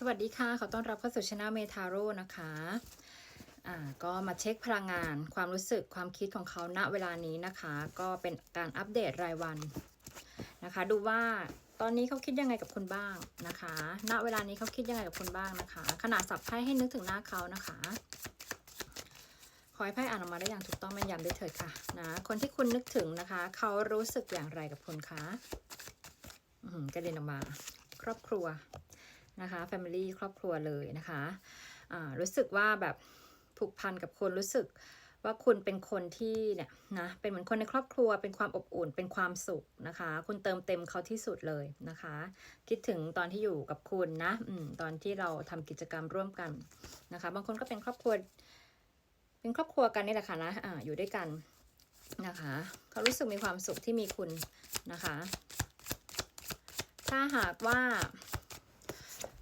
สวัสดีค่ะ ขอต้อนรับเข้าสู่ช anel เมทาโร่นะคะอ่าก็มาเช็คพลังงาน ความรู้สึกความคิดของเขาณเวลานี้นะคะ ก็เป็นการอัปเดตรายวันนะคะ ดูว่าตอนนี้เขาคิดยังไงกับคุณบ้างนะคะ ณเวลานี้เขาคิดยังไงกับคุณบ้างนะคะ ขนาดสับไพ่ให้นึกถึงหน้าเขานะคะ ขอให้ไพ่อ่านออกมาได้อย่างถูกต้องแม่นยำด้วยเถิดค่ะนะคนที่คุณนึกถึงนะคะ เขารู้สึกอย่างไรกับคุณคะอืมกระเด็นออกมา ครอบครัว นะคะ Family ครอบครัวเลยนะคะอ่ารู้สึกว่าแบบผูกพันกับคนรู้สึกว่าคุณเป็นคนที่เนี่ยนะเป็นเหมือนคนในครอบครัวเป็นความอบอุ่นเป็นความสุขนะคะ คุณเติมเต็มเขาที่สุดเลยนะคะ คิดถึงตอนที่อยู่กับคุณนะอตอนที่เราทำกิจกรรมร่วมกันนะคะ บางคนก็เป็นครอบครัว เป็นครอบครัวกันนี่แหละค่ะนะอ่าอยู่ด้วยกันนะคะเขารู้สึกมีความสุขที่มีคุณนะคะ ถ้าหากว่า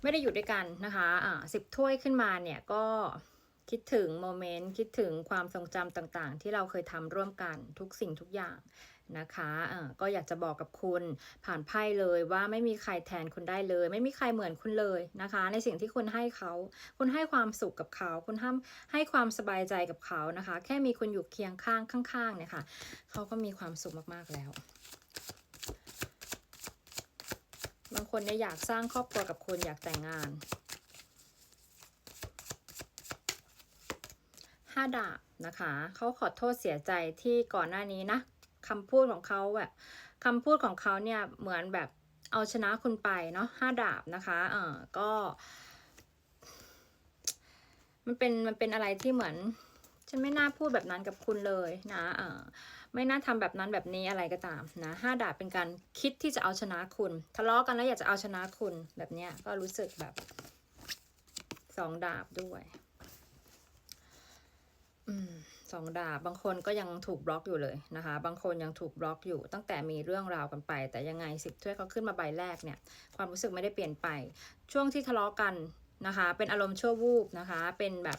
ไม่ได้อยู่ด้วยกันนะคะอ่าสิบถ้วยขึ้นมาเนี่ยก็คิดถึงโมเมนต์คิดถึงความทรงจำต่างๆ ที่เราเคยทำร่วมกันทุกสิ่งทุกอย่างนะคะอ่าก็อยากจะบอกกับคุณผ่านไพ่เลยว่าไม่มีใครแทนคุณได้เลย ไม่มีใครเหมือนคุณเลยนะคะ ในสิ่งที่คุณให้เขา คุณให้ความสุขกับเขา คุณให้ให้ความสบายใจกับเขานะคะ แค่มีคุณอยู่เคียงข้างข้างๆเนี่ยค่ะเขาก็มีความสุขมากๆแล้ว บางคนเนี่ยอยากสร้างครอบครัวกับคุณอยากแต่งงานห้าดาบนะคะเขาขอโทษเสียใจที่ก่อนหน้านี้นะคำพูดของเขาแบบคำพูดของเขาเนี่ยเหมือนแบบเอาชนะคุณไปเนาะห้าดาบนะคะเออก็ มันเป็นมันเป็นอะไรที่เหมือน ฉันไม่น่าพูดแบบนั้นกับคุณเลยนะไม่น่าทำแบบนั้นแบบนี้อะไรก็ตามนะห้าดาบเป็นการคิดที่จะเอาชนะคุณ ทะเลาะกันแล้วอยากจะเอาชนะคุณแบบเนี้ยก็รู้สึกแบบสองดาบด้วยอสองดาบบางคนก็ยังถูกบล็อกอยู่เลยนะคะ บางคนยังถูกบล็อกอยู่ ตั้งแต่มีเรื่องราวกันไป แต่ยังไงสิบถ้วยเขาขึ้นมาใบแรกเนี่ย ความรู้สึกไม่ได้เปลี่ยนไป ช่วงที่ทะเลาะกันนะคะ เป็นอารมณ์ชั่ววูบนะคะ เป็นแบบ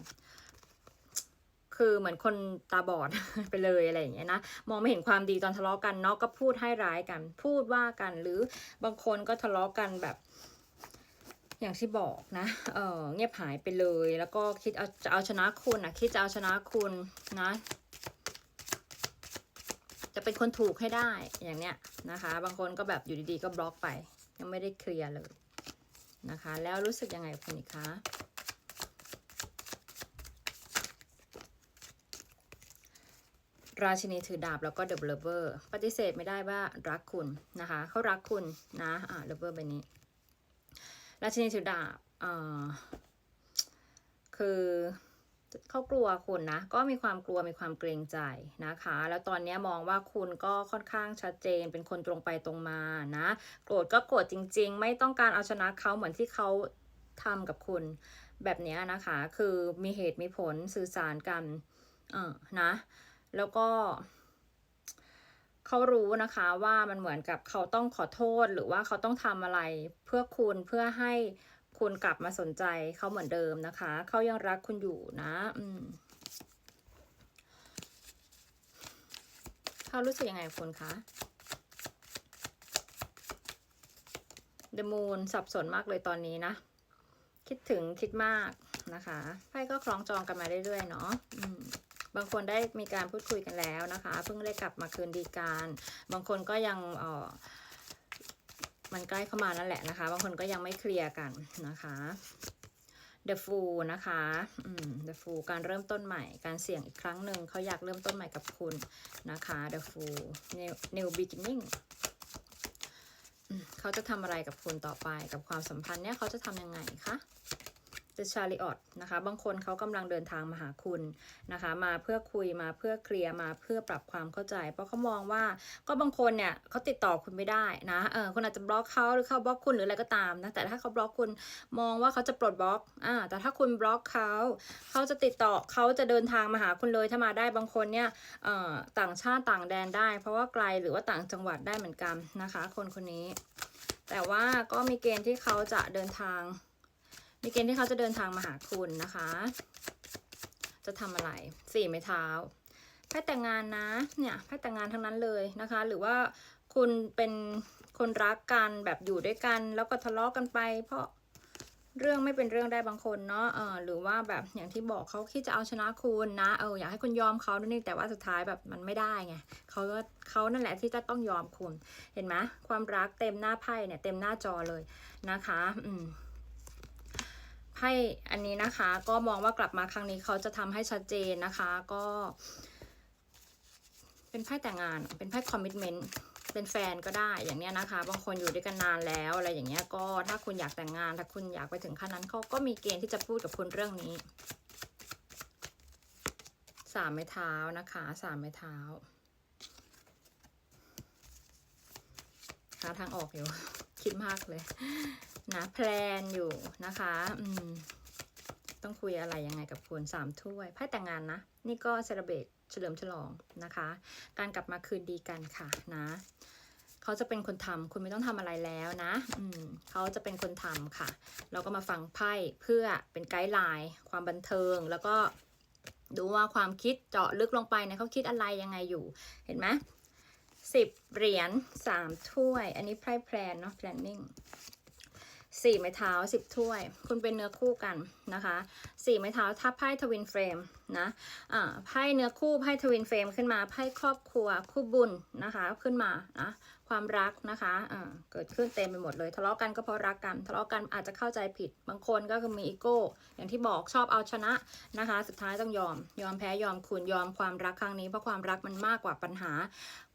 คือเหมือนคนตาบอด ไปเลยอะไรอย่างเงี้ยนะมองไม่เห็นความดีตอนทะเลาะกันเนาะก็พูดให้ร้ายกัน พูดว่ากันหรือบางคนก็ทะเลาะกันแบบ อย่างที่บอกนะเออเงียบหายไปเลย แล้วก็คิดเอาจะเอาชนะคุณนะคิดจะเอาชนะคุณนะ จะเป็นคนถูกให้ได้อย่างเนี้ยนะคะ บางคนก็แบบอยู่ดีๆ ก็บล็อกไป ยังไม่ได้เคลียร์เลยนะคะ แล้วรู้สึกยังไงกับคุณอีกคะ ราชินีถือดาบแล้วก็เดอะเลเวอร์ปฏิเสธไม่ได้ว่ารักคุณนะคะเขารักคุณนะอ่าเบลเวอร์ใบนี้ ราชินีถือดาบอ่าคือเขากลัวคุณนะ ก็มีความกลัวมีความเกรงใจนะคะ แล้วตอนนี้มองว่าคุณก็ค่อนข้างชัดเจนเป็นคนตรงไปตรงมานะ โกรธก็โกรธจริง ๆ ไม่ต้องการเอาชนะเขาเหมือนที่เขาทำกับคุณแบบนี้นะคะ คือมีเหตุมีผลสื่อสารกันเออนะ แล้วก็เขารู้นะคะว่ามันเหมือนกับเขาต้องขอโทษหรือว่าเขาต้องทำอะไรเพื่อคุณเพื่อให้คุณกลับมาสนใจเขาเหมือนเดิมนะคะ เขายังรักคุณอยู่นะอืมเขารู้สึกยังไงคุณคะ The Moon สับสนมากเลยตอนนี้นะ คิดถึงคิดมากนะคะไพ่ก็คล้องจองกันมาเรื่อยๆเนาะอืม บางคนได้มีการพูดคุยกันแล้วนะคะ เพิ่งได้กลับมาคืนดีกัน บางคนก็ยังออมันใกล้เข้ามานั่นแหละนะคะ บางคนก็ยังไม่เคลียร์กันนะคะ The Fool นะคะ The Fool การเริ่มต้นใหม่ การเสี่ยงอีกครั้งหนึ่ง เขาอยากเริ่มต้นใหม่กับคุณนะคะ The Fool New, New Beginning เขาจะทำอะไรกับคุณต่อไป กับความสัมพันธ์เนี่ยเขาจะทำยังไงคะ The Chariot นะคะ บางคนเขากำลังเดินทางมาหาคุณนะคะ มาเพื่อคุยมาเพื่อเคลียร์มาเพื่อปรับความเข้าใจ เพราะเขามองว่าก็บางคนเนี่ยเขาติดต่อคุณไม่ได้นะเออคุณอาจจะบล็อกเขาหรือเขาบล็อกคุณหรืออะไรก็ตามนะแต่ถ้าเขาบล็อกคุณมองว่าเขาจะปลดบล็อกอ่าแต่ถ้าคุณบล็อกเขาเขาจะติดต่อเขาจะเดินทางมาหาคุณเลยถ้ามาได้บางคนเนี่ยเอ่อต่างชาติต่างแดนได้ เพราะว่าไกลหรือว่าต่างจังหวัดได้เหมือนกันนะคะ คนคนนี้ แต่ว่าก็มีเกณฑ์ที่เขาจะเดินทาง มีเกณฑ์ที่เขาจะเดินทางมาหาคุณนะคะ จะทำอะไรสี่ไม้เท้าไพ่แต่งงานนะ เนี่ยไพ่แต่งงานทั้งนั้นเลยนะคะ หรือว่าคุณเป็นคนรักกันแบบอยู่ด้วยกัน แล้วก็ทะเลาะกันไป เพราะเรื่องไม่เป็นเรื่องได้บางคนเนาะเออหรือว่าแบบอย่างที่บอกเขาคิดจะเอาชนะคุณนะ เอออยากให้คุณยอมเขาด้วยนี่แต่ว่าสุดท้ายแบบมันไม่ได้ไงเขาก็เขานั่นแหละที่จะต้องยอมคุณ เห็นไหมความรักเต็มหน้าไพ่เนี่ยเต็มหน้าจอเลยนะคะ อืม ไพ่อันนี้นะคะ ก็มองว่ากลับมาครั้งนี้เขาจะทำให้ชัดเจนนะคะ ก็ เป็นไพ่แต่งงาน เป็นไพ่คอมมิชเมนต์เป็นแฟนก็ได้อย่างเนี้ยนะคะ บางคนอยู่ด้วยกันนานแล้วอะไรอย่างเงี้ยก็ถ้าคุณอยากแต่งงาน ถ้าคุณอยากไปถึงขั้นนั้นเขาก็มีเกณฑ์ที่จะพูดกับคุณเรื่องนี้สามไม้เท้านะคะสามไม้เท้าหาทางออกอยู่ คิดมากเลย นะแพลนอยู่นะคะอืมต้องคุยอะไรยังไงกับคุณสามถ้วยไพ่แต่งงานนะ นี่ก็เซเลเบตเฉลิมฉลองนะคะ การกลับมาคืนดีกันค่ะนะเขาจะเป็นคนทำคุณไม่ต้องทำอะไรแล้วนะอืมเขาจะเป็นคนทำค่ะ เราก็มาฟังไพ่เพื่อเป็นไกด์ไลน์ความบันเทิงแล้วก็ดูว่าความคิดเจาะลึกลงไปนี่ยเขาคิดอะไรยังไงอยู่เห็นไหมสิบเหรียญสามถ้วย อันนี้ไพ่แพลนเนาะ planning สี่ไม้เท้าสิบถ้วย คุณเป็นเนื้อคู่กันนะคะสี่ไม้เท้าทับไพ่ทวินเฟรมนะอ่าไพ่เนื้อคู่ไพ่ทวินเฟรมขึ้นมาไพ่ครอบครัวคู่บุญนะคะขึ้นมานะความรักนะคะอ่าเกิดขึ้นเต็มไปหมดเลยทะเลาะกันก็เพราะรักกันทะเลาะกันอาจจะเข้าใจผิดบางคนก็คือมีอีโก้ อย่างที่บอกชอบเอาชนะนะคะ สุดท้ายต้องยอมยอมแพ้ยอมคุณยอมความรักครั้งนี้เพราะความรักมันมากกว่าปัญหา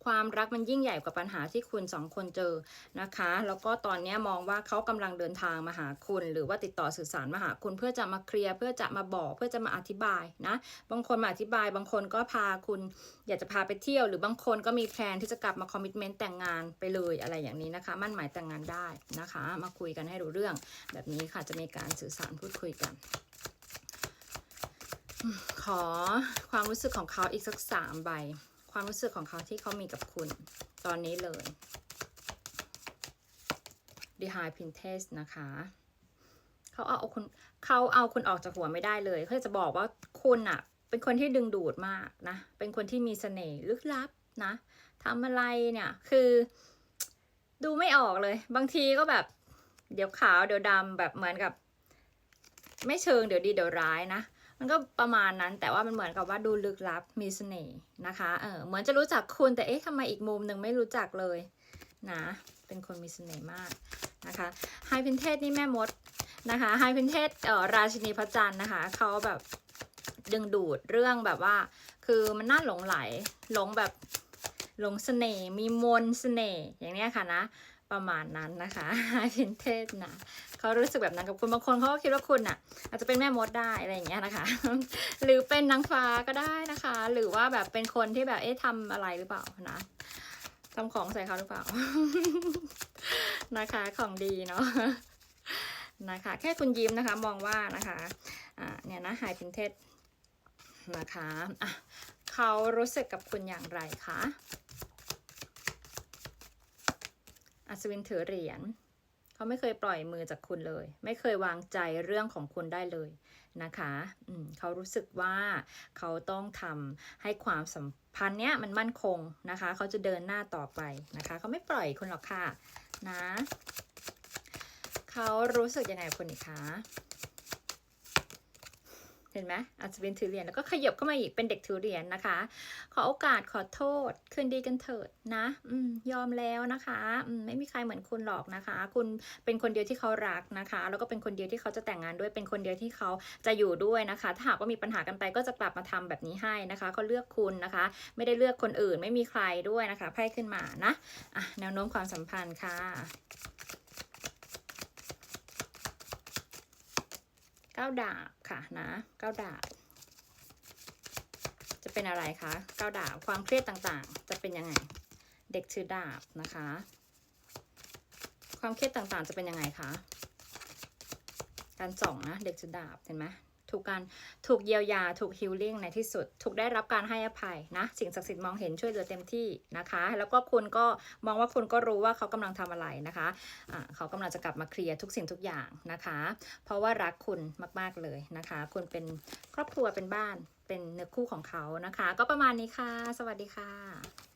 ความรักมันยิ่งใหญ่กว่าปัญหาที่คุณสองคนเจอนะคะ แล้วก็ตอนนี้มองว่าเขากำลังเดินทางมาหาคุณ หรือว่าติดต่อสื่อสารมาหาคุณเพื่อจะมาเคลียร์เพื่อจะมาบอกเพื่อจะมาอธิบายนะ บางคนมาอธิบาย บางคนก็พาคุณอยากจะพาไปเที่ยว หรือบางคนก็มีแพลนที่จะกลับมาคอมมิชเมนต์แต่งงานไปเลยอะไรอย่างนี้นะคะ มั่นหมายแต่งงานได้นะคะ มาคุยกันให้รู้เรื่อง แบบนี้ค่ะจะมีการสื่อสารพูดคุยกันขอความรู้สึกของเขาอีกสักสามใบ ความรู้สึกของเขาที่เขามีกับคุณ ตอนนี้เลย d e High p i n t e s t นะคะเขาเอาคุณเขาเอาคุณออกจากหัวไม่ได้เลยเขาจะบอกว่าคุณอะเป็นคนที่ดึงดูดมากนะ เป็นคนที่มีเสน่ห์ลึกลับนะทำอะไรเนี่ย คือ ดูไม่ออกเลย บางทีก็แบบ เดี๋ยวขาวเดี๋ยวดำแบบเหมือนกับ ไม่เชิงเดี๋ยวดีเดี๋ยวร้ายนะ มันก็ประมาณนั้นแต่ว่ามันเหมือนกับว่าดูลึกลับมีเสน่ห์นะคะเออเหมือนจะรู้จักคุณแต่เอ๊ะทำไมอีกมุมหนึ่งไม่รู้จักเลยนะเป็นคนมีเสน่ห์มากนะคะไฮพินเทสนี่แม่มดนะคะไฮพินเทสเอ่อราชินีพระจันทร์นะคะเขาแบบดึงดูดเรื่องแบบว่า คือมันน่าหลงไหลหลงแบบหลงเสน่ห์มีมนเสน่ห์อย่างเนี้ยค่ะนะประมาณนั้นนะคะไฮพินเทสนะ เขารู้สึกแบบนั้นกับคุณบางคนเขาก็คิดว่าคุณอะ อาจจะเป็นแม่มดได้อะไรอย่างเงี้ยนะคะ หรือเป็นนางฟ้าก็ได้นะคะ หรือว่าแบบเป็นคนที่แบบเอ๊ะทำอะไรหรือเปล่านะทำของใส่เขาหรือเปล่า นะคะของดีเนาะนะคะ แค่คุณยิ้มนะคะ มองว่านะคะอ่าเนี่ยนะไฮพินเทสนะคะอะเขารู้สึกกับคุณอย่างไรคะอัศวินถือเหรียญ เขาไม่เคยปล่อยมือจากคุณเลย ไม่เคยวางใจเรื่องของคุณได้เลยนะคะอืมเขารู้สึกว่าเขาต้องทำให้ความสัมพันธ์เนี้ยมันมั่นคงนะคะ เขาจะเดินหน้าต่อไปนะคะ เขาไม่ปล่อยคุณหรอกค่ะนะ เขารู้สึกยังไงคุณอีกคะ เห็นไหมอาจจะเป็นถือเหรียญแล้วก็ขยบเข้ามาอีกเป็นเด็กถือเหรียญนะคะ ขอโอกาสขอโทษ คืนดีกันเถิดนะอืมยอมแล้วนะคะอืมไม่มีใครเหมือนคุณหรอกนะคะ คุณเป็นคนเดียวที่เขารักนะคะ แล้วก็เป็นคนเดียวที่เขาจะแต่งงานด้วยเป็นคนเดียวที่เขาจะอยู่ด้วยนะคะ ถ้าหากว่ามีปัญหากันไปก็จะกลับมาทำแบบนี้ให้นะคะก็เลือกคุณนะคะ ไม่ได้เลือกคนอื่นไม่มีใครด้วยนะคะไพ่ขึ้นมานะอะแนวโน้มความสัมพันธ์ค่ะ เก้าดาบค่ะนะเก้าดาบ จะเป็นอะไรคะเก้าดาบความเครียดต่างๆ จะเป็นยังไง เด็กถือดาบนะคะ ความเครียดต่างๆ จะเป็นยังไงคะการส่องนะเด็กถือดาบเห็นไหม ถูกการถูกเยียวยา ถูกฮิลลิ่งในที่สุด ถูกได้รับการให้อภัยนะ สิ่งศักดิ์สิทธิ์มองเห็นช่วยเหลือเต็มที่นะคะ แล้วก็คุณก็มองว่าคุณก็รู้ว่าเขากำลังทำอะไรนะคะะเขากำลังจะกลับมาเคลียร์ทุกสิ่งทุกอย่างนะคะ เพราะว่ารักคุณมาก ๆเลยนะคะ คุณเป็นครอบครัวเป็นบ้านเป็นเนื้อคู่ของเขานะคะ ก็ประมาณนี้ค่ะ สวัสดีค่ะ